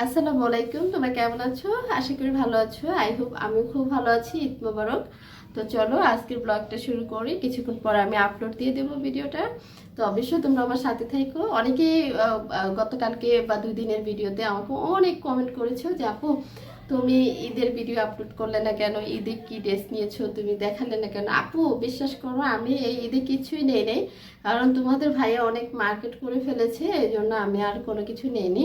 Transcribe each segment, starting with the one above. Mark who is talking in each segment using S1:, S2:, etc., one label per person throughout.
S1: আসসালামু আলাইকুম, তোমরা কেমন আছো? আশা করি ভালো আছো। আই হোপ আমি খুব ভালো আছি, ঈদ মোবারক। তো চলো, আজকের ব্লগটা শুরু করি। কিছুক্ষণ পর আমি আপলোড দিয়ে দেবো ভিডিওটা। তো অবশ্যই তোমরা আমার সাথে থাকো। অনেকেই গতকালকে বা দুই দিনের ভিডিওতে আমাকে অনেক কমেন্ট করেছ যে, আপু, তুমি ঈদের ভিডিও আপলোড করলে না কেন? ঈদে কি ড্রেস নিয়েছো? তুমি দেখালে না কেন? আপু, বিশ্বাস করো, আমি এই ঈদে কিছুই নেই নেই। কারণ তোমাদের ভাইয়া অনেক মার্কেট করে ফেলেছে এই জন্য আমি আর কোনো কিছু নেইনি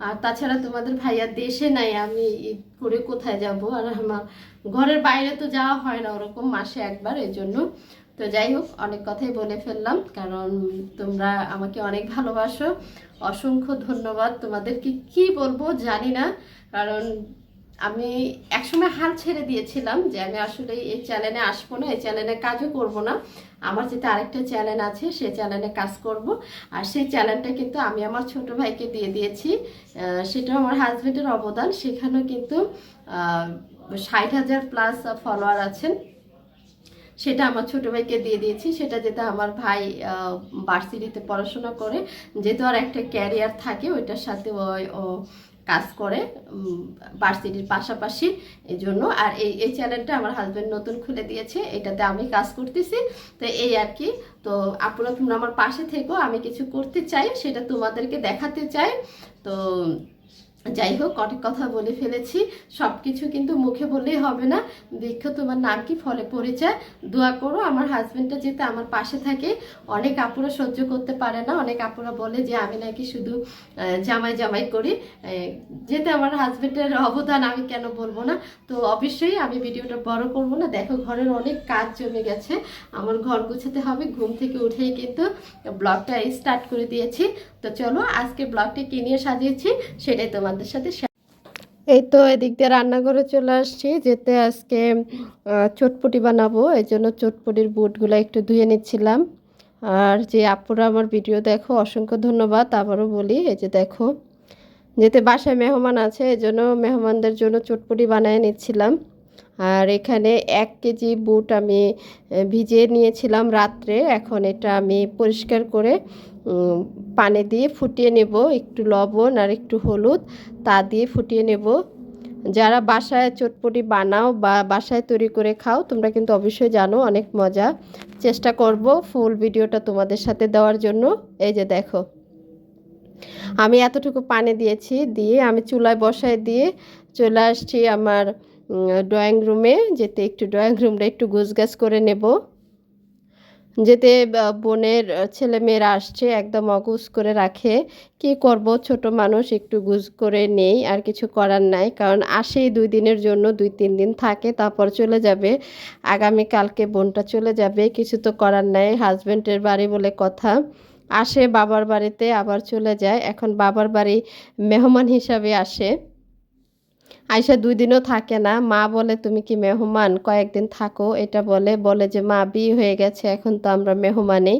S1: আর তাছাড়া তোমাদের ভাইয়া দেশে নাই, আমি ঈদ করে কোথায় যাব? আর আমার ঘরের বাইরে তো যাওয়া হয় না ওরকম মাসে একবার এর জন্য। তো যাই হোক, অনেক কথাই বলে ফেললাম, কারণ তোমরা আমাকে অনেক ভালোবাসো। অসংখ্য ধন্যবাদ। তোমাদেরকে কি বলব জানি না, কারণ আমি একসময় হাল ছেড়ে দিয়েছিলাম যে আমি আসলে এই চ্যানেলে আসব না এই চ্যানেলে কাজও করব না। আমার যেটা আরেকটা চ্যানেল আছে সেই চ্যানেলে কাজ করব। আর সেই চ্যানেলটা কিন্তু আমি আমার ছোট ভাইকে দিয়ে দিয়েছি। আহ, সেটা আমার হাজবেন্ডের অবদান। সেখানেও কিন্তু ষাট হাজার প্লাস ফলোয়ার আছেন। সেটা আমার ছোট ভাইকে দিয়ে দিয়েছি। সেটা যেটা আমার ভাই ভার্সিটিতে পড়াশোনা করে। যেহেতু আর একটা ক্যারিয়ার থাকে ওইটার সাথে ও কাজ করে ভার্সিটির পাশাপাশি এই জন্য আর এই এই চ্যানেলটা আমার হাজব্যান্ড নতুন খুলে দিয়েছে, এটাতে আমি কাজ করতেছি। তো এই আর কি। তো আপনারা তোমরা আমার পাশে থেকো, আমি কিছু করতে চাই, সেটা তোমাদেরকে দেখাতে চাই। তো যাই হোক অনেক কথা বলে ফেলেছি। সব কিছু কিন্তু মুখে বললেই হবে না। দেখো তোমার নাম কি, ফলে পরিচয়। দোয়া করো, আমার হাজব্যান্ডটা যেতে আমার পাশে থাকে, অনেক আপুরা সহ্য করতে পারে না। অনেক আপুরা বলে যে, আমি নাকি শুধু জামাই জামাই করি। যেতে আমার হাজবেন্ডের অবদান আমি কেন বলব না? তো অবশ্যই আমি ভিডিওটা বড় করব না। দেখো, ঘরের অনেক কাজ জমে গেছে। আমার ঘর গুছাতে হবে। ঘুম থেকে উঠেই কিন্তু ব্লগটা স্টার্ট করে দিয়েছি। তো চলো আজকে ব্লগটি কি নিয়ে সাজিয়েছি সেটাই তোমাদের সাথে এই তো এদিক দিয়ে রান্নাঘরে চলে আসছি। যেতে আজকে চটপটি বানাবো। এই জন্য চটপটির বুটগুলো একটু ধুয়ে নিচ্ছিলাম। আর যে আপুরা আমার ভিডিও দেখো, অসংখ্য ধন্যবাদ। আবারও বলি, এই যে দেখো, যেতে বাসায় মেহমান আছে, এই জন্য মেহমানদের জন্য চটপটি বানিয়ে নিচ্ছিলাম। আর এখানে এক কেজি বুট আমি ভিজিয়ে নিয়েছিলাম রাত্রে। এখন এটা আমি পরিষ্কার করে পানি দিয়ে ফুটিয়ে নেব। একটু লবণ আর একটু হলুদ তা দিয়ে ফুটিয়ে নেব। যারা বাসায় চটপটি বানাও বা বাসায় তৈরি করে খাও, তোমরা কিন্তু অবশ্যই জানো অনেক মজা। চেষ্টা করব ফুল ভিডিওটা তোমাদের সাথে দেওয়ার জন্য। এই যে দেখো। আমি এতটুকু পানি দিয়েছি, দিয়ে আমি চুলায় বসায় দিয়ে চলে আসছি আমার ড্রয়িং রুমে যেতে একটু ড্রয়িং রুমটা একটু গুছগাছ করে নেব। যেতে বোনের ছেলে মেয়েরা আসছে, একদম অগুজ করে রাখে। কি করব? ছোট মানুষ, একটু গুজ করে নেই, আর কিছু করার নাই। কারণ আসেই দুই দিনের জন্য, দুই, তিন দিন থাকে, তারপর চলে যাবে। আগামী কালকে বোনটা চলে যাবে, কিছু তো করার নাই হাজব্যান্ডের বাড়ি বলে কথা। আসে বাবার বাড়িতে, আবার চলে যায়। এখন বাবার বাড়ি মেহমান হিসাবে আসে। আয়সা দুই দিনও থাকে না। মা বলে, তুমি কি মেহমান? কয়েকদিন থাকো, এটা বলে। বলে যে, মা, বিয়ে হয়ে গেছে, এখন তো আমরা মেহমানে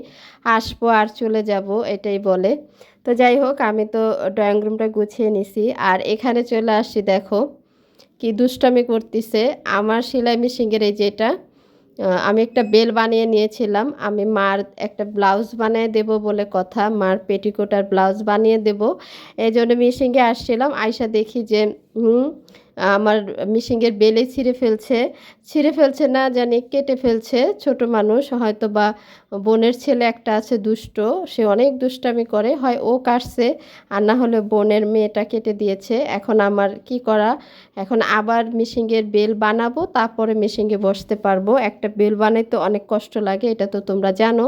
S1: আসব আর চলে যাব, এটাই বলে। তো যাই হোক, আমি তো ড্রয়িং রুমটা গুছিয়ে নিছি। আর এখানে চলে আসছি, দেখো, কি দুষ্টামি করতেছে। আমার সেলাই মেশিনের এই যেটা আমি একটা বেল বানিয়ে নিয়েছিলাম। আমি মার একটা ব্লাউজ বানিয়ে দেব বলে কথা। মার পেটিকোট আর ব্লাউজ বানিয়ে দেব। এই জন্য মিশিংয়ে আসছিলাম। আয়সা দেখি যে, হুম, আমার মিশিংয়ের বেলে ছিঁড়ে ফেলছে। ছিঁড়ে ফেলছে না, জানি কেটে ফেলছে। ছোট মানুষ হয়তো বা বোনের ছেলে একটা আছে দুষ্ট, সে অনেক দুষ্টামি করে, হয় ও কাটছে আর না হলে বোনের মেয়েটা কেটে দিয়েছে। এখন আমার কি করা? এখন আবার মিশিংয়ের বেল বানাবো, তারপরে মিশিংয়ে বসতে পারব। একটা বেল বানাইতে অনেক কষ্ট লাগে, এটা তো তোমরা জানো।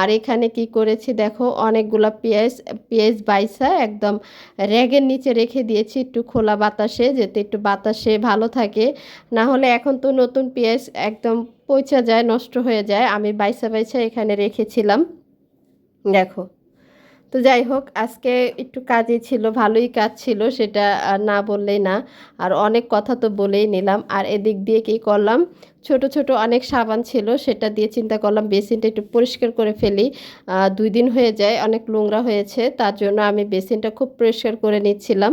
S1: আর এখানে কি করেছি দেখো, অনেকগুলো পেঁয়াজ পেঁয়াজ বাইসা একদম র্যাগের নিচে রেখে দিয়েছি একটু খোলা বাতাসে, যাতে একটু বাতাসে ভালো থাকে। না হলে এখন তো নতুন পেঁয়াজ একদম পচা যায়, নষ্ট হয়ে যায়, আমি বাইসা বাইসা এখানে রেখেছিলাম। দেখো। তো যাই হোক, আজকে একটু কাজই ছিল, ভালোই কাজ ছিল, সেটা না বললেই না। আর অনেক কথা তো বলেই নিলাম। আর এদিক দিয়ে কী করলাম? ছোট ছোট অনেক সাবান ছিল, সেটা দিয়ে চিন্তা করলাম, বেসিনটা একটু পরিষ্কার করে ফেলি। দুই দিন হয়ে যায়, অনেক নোংরা হয়েছে, তার জন্য আমি বেসিনটা খুব পরিষ্কার করে নিচ্ছিলাম।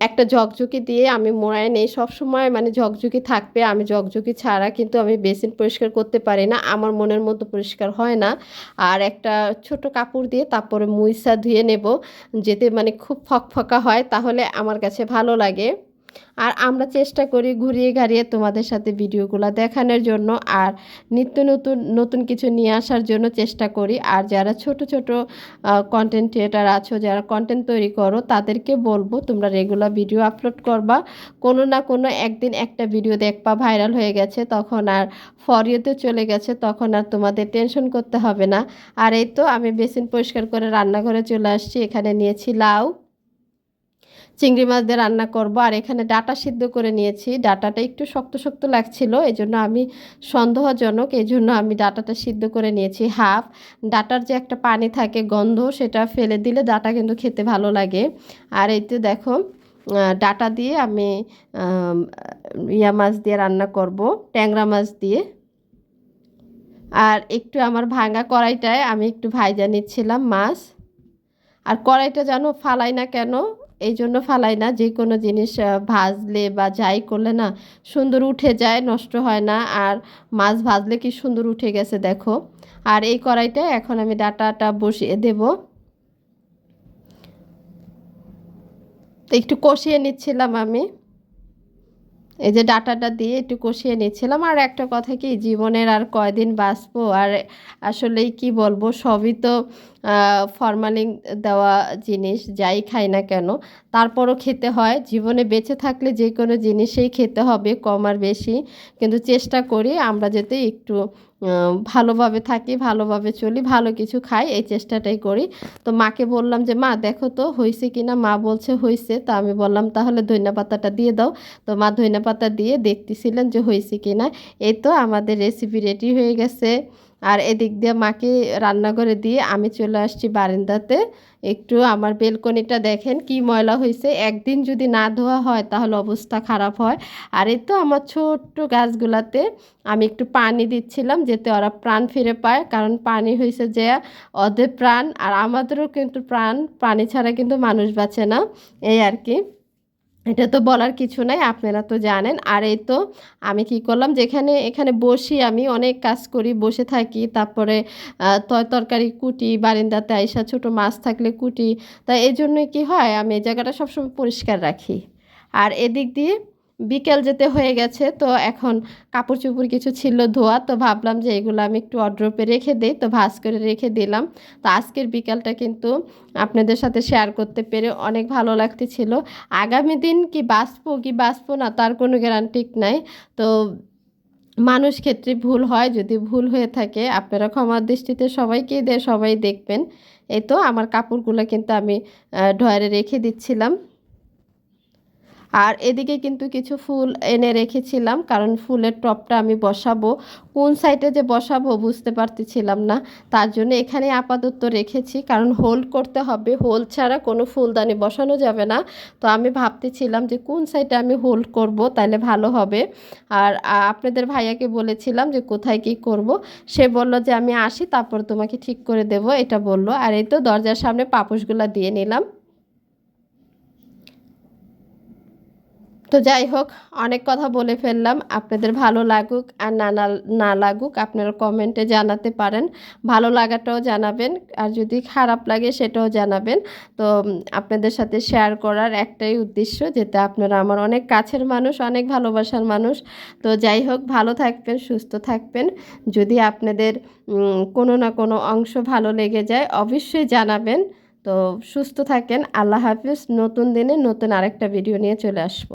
S1: একটা ঝকঝকি দিয়ে আমি মোড়ায় নেই। সবসময় মানে ঝকঝকি থাকবে, আমি ঝকঝকি ছাড়া কিন্তু আমি বেসিন পরিষ্কার করতে পারি না। আমার মনের মতো পরিষ্কার হয় না। আর একটা ছোট কাপড় দিয়ে তারপরে মুইসা ধুয়ে নেব, যেতে মানে খুব ফকফকা হয়, তাহলে আমার কাছে ভালো লাগে। আর আমরা চেষ্টা করি ঘুরিয়ে ঘাড়িয়ে তোমাদের সাথে ভিডিওগুলো দেখানোর জন্য আর নিত্য নতুন নতুন কিছু নিয়ে আসার জন্য চেষ্টা করি। আর যারা ছোট ছোট কন্টেন্ট ক্রিয়েটার আছো, যারা কন্টেন্ট তৈরি করো, তাদেরকে বলব তোমরা রেগুলার ভিডিও আপলোড করবা। কোনো না কোনো একদিন একটা ভিডিও দেখবা ভাইরাল হয়ে গেছে, তখন আর ফরিওতে চলে গেছে, তখন আর তোমাদের টেনশন করতে হবে না। আর এই তো আমি বেসিন পরিষ্কার করে রান্নাঘরে চলে আসছি, এখানে নিয়েছি লাউ। চিংড়ি মাছ দিয়ে রান্না করব। আর এখানে ডাটা সিদ্ধ করে নিয়েছি। ডাটাটা একটু শক্ত শক্ত লাগছিল এই জন্য আমি সন্দেহজনক এই জন্য আমি ডাটাটা সিদ্ধ করে নিয়েছি। হাফ। ডাটার যে একটা পানি থাকে, গন্ধ, সেটা ফেলে দিলে ডাটা কিন্তু খেতে ভালো লাগে। আর এই তো দেখো ডাটা দিয়ে আমি ইয়া মাছ দিয়ে রান্না করব, ট্যাংরা মাছ দিয়ে। আর একটু আমার ভাঙা কড়াইটায় আমি একটু ভাইজা নিচ্ছিলাম মাছ। আর কড়াইটা যেন ফালাই না কেন? এই জন্য ফালাই না যে কোনো জিনিস ভাজলে বা যাই করলে না সুন্দর উঠে যায়, নষ্ট হয় না। আর মাছ ভাজলে কি সুন্দর উঠে গেছে দেখো। আর এই কড়াইটা এখন আমি ডাটাটা বসিয়ে দেব। একটু কষিয়ে নিচ্ছিলাম আমি। এই যে ডাটাটা দিয়ে একটু কষিয়ে নিচ্ছিলাম। আর একটা কথা কি, জীবনের আর কয়দিন বাঁচবো? আর আসলেই কি বলব, সবই তো ফরমালিন দেওয়া জিনিস, যাই খাই না কেন, তারপরও খেতে হয়। জীবনে বেঁচে থাকলে যে কোনো জিনিসেই খেতে হবে, কম আর বেশি। কিন্তু চেষ্টা করি আমরা যাতে একটু ভালোভাবে থাকি, ভালোভাবে চলি, ভালো কিছু খাই, এই চেষ্টাটাই করি। তো মাকে বললাম যে, মা, দেখো তো হয়েছে কি না মা বলছে হয়েছে তো আমি বললাম, তাহলে ধনিয়া পাতাটা দিয়ে দাও। তো মা ধনিয়া পাতা দিয়ে দেখতেছিলেন যে হয়েছে কি না এই তো আমাদের রেসিপি রেডি হয়ে গেছে। আর এদিক দিয়ে মাকে রান্নাঘরে দিয়ে আমি চলে আসছি বারান্দাতে। একটু আমার বেলকনিটা দেখেন কি ময়লা হয়েছে একদিন যদি না ধোয়া হয় তাহলে অবস্থা খারাপ হয়। আর এই তো আমার ছোট্ট গাছগুলাতে আমি একটু পানি দিচ্ছিলাম যাতে ওরা প্রাণ ফিরে পায়। কারণ পানি হয়েছে যে ওদের প্রাণ। আর আমাদেরও কিন্তু প্রাণ, পানি ছাড়া কিন্তু মানুষ বাঁচে না। এই আর কি। এটা তো বলার কিছু নাই, আপনারা তো জানেন। আর এই তো আমি কি করলাম, যেখানে, এখানে বসি আমি, অনেক কাজ করি, বসে থাকি। তারপরে তরকারি, কুটি, বারিন্দাতে আইসা ছোট মাছ থাকলে কুটি। তা এই জন্যই কী হয়, আমি এই জায়গাটা সবসময় পরিষ্কার রাখি। আর এদিক দিয়ে বিকেল যেতে হয়ে গেছে, তো এখন কাপড় চোপড় কিছু ছিল ধোয়া, তো ভাবলাম যে এগুলো আমি একটু অড্রপে রেখে দিই, তো ভাজ করে রেখে দিলাম। তো আজকের বিকালটা কিন্তু আপনাদের সাথে শেয়ার করতে পেরে অনেক ভালো লাগতেছিল। আগামী দিন কি বাঁচবো কি বাঁচবো না তার কোনো গ্যারান্টি নাই, তো মানুষ ক্ষেত্রে ভুল হয়, যদি ভুল হয়ে থাকে আপনারা ক্ষমার দৃষ্টিতে সবাইকেই দেয় সবাই দেখবেন। এই তো আমার কাপড়গুলো কিন্তু আমি ডয়ারে রেখে দিচ্ছিলাম। আর এদিকে কিন্তু কিছু ফুল এনে রেখেছিলাম, কারণ ফুলের টপটা আমি বসাবো। কোন সাইডে যে বসাবো বুঝতে পারতেছিলাম না, তার জন্য এখানে আপাতত রেখেছি, কারণ হোল্ড করতে হবে। হোল ছাড়া কোনো ফুলদানি বসানো যাবে না। তো আমি ভাবতেছিলাম যে কোন সাইডে আমি হোল্ড করব, তাহলে ভালো হবে। আর আপনাদের ভাইয়াকে বলেছিলাম যে কোথায় কি করব। সে বলল যে আমি আসি, তারপর তোমাকে ঠিক করে দেব, এটা বলল। আর এই তো দরজার সামনে পাপোশগুলো দিয়ে নিলাম। তো যাই হোক, অনেক কথা বলে ফেললাম। আপনাদের ভালো লাগুক আর না না লাগুক, আপনারা কমেন্টে জানাতে পারেন। ভালো লাগাটাও জানাবেন আর যদি খারাপ লাগে সেটাও জানাবেন। তো আপনাদের সাথে শেয়ার করার একটাই উদ্দেশ্য যেটা আপনারা আমার অনেক কাছের মানুষ, অনেক ভালোবাসার মানুষ। তো যাই হোক, ভালো থাকবেন, সুস্থ থাকবেন। যদি আপনাদের কোনো না কোনো অংশ ভালো লেগে যায়, অবশ্যই জানাবেন। তো সুস্থ থাকেন, আল্লাহ হাফিজ। নতুন দিনে নতুন আরেকটা ভিডিও নিয়ে চলে আসব।